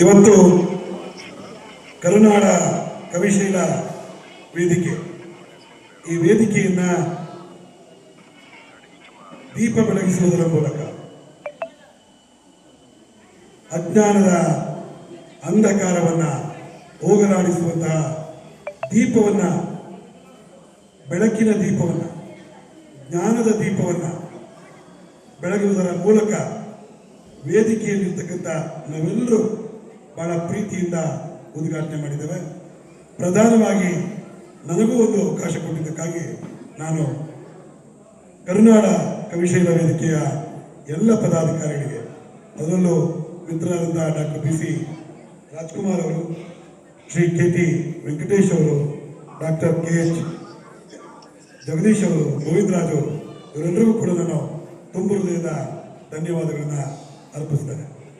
ಇವತ್ತು ಕರುನಾಡ ಕವಿಶೀಲ ವೇದಿಕೆ. ಈ ವೇದಿಕೆಯನ್ನ ದೀಪ ಬೆಳಗಿಸುವುದರ ಮೂಲಕ ಅಜ್ಞಾನದ ಅಂಧಕಾರವನ್ನ ಹೋಗಲಾಡಿಸುವಂತಹ ದೀಪವನ್ನ, ಬೆಳಕಿನ ದೀಪವನ್ನ, ಜ್ಞಾನದ ದೀಪವನ್ನ ಬೆಳಗುವುದರ ಮೂಲಕ ವೇದಿಕೆಯಲ್ಲಿರ್ತಕ್ಕಂಥ ನಾವೆಲ್ಲರೂ ಬಹಳ ಪ್ರೀತಿಯಿಂದ ಉದ್ಘಾಟನೆ ಮಾಡಿದ್ದೇವೆ. ಪ್ರಧಾನವಾಗಿ ನನಗೂ ಒಂದು ಅವಕಾಶ ಕೊಟ್ಟಿದ್ದಕ್ಕಾಗಿ ನಾನು ಕರುನಾಡ ಕವಿಶೈಲ ವೇದಿಕೆಯ ಎಲ್ಲ ಪದಾಧಿಕಾರಿಗಳಿಗೆ, ಅದರಲ್ಲೂ ಮಿತ್ರರಾದಂಥ ಡಾಕ್ಟರ್ ಬಿ ಸಿ ರಾಜ್ಕುಮಾರ್ ಅವರು, ಶ್ರೀ ಕೆ ಟಿ ವೆಂಕಟೇಶ್ ಅವರು, ಡಾಕ್ಟರ್ ಕೆ ಎಚ್ ಜಗದೀಶ್ ಅವರು ಗೋವಿಂದರಾಜ್ ಅವರು, ಇವರೆಲ್ಲರಿಗೂ ಕೂಡ ನಾನು ತುಂಬ ಹೃದಯದ ಧನ್ಯವಾದಗಳನ್ನು ಅರ್ಪಿಸ್ತೇನೆ.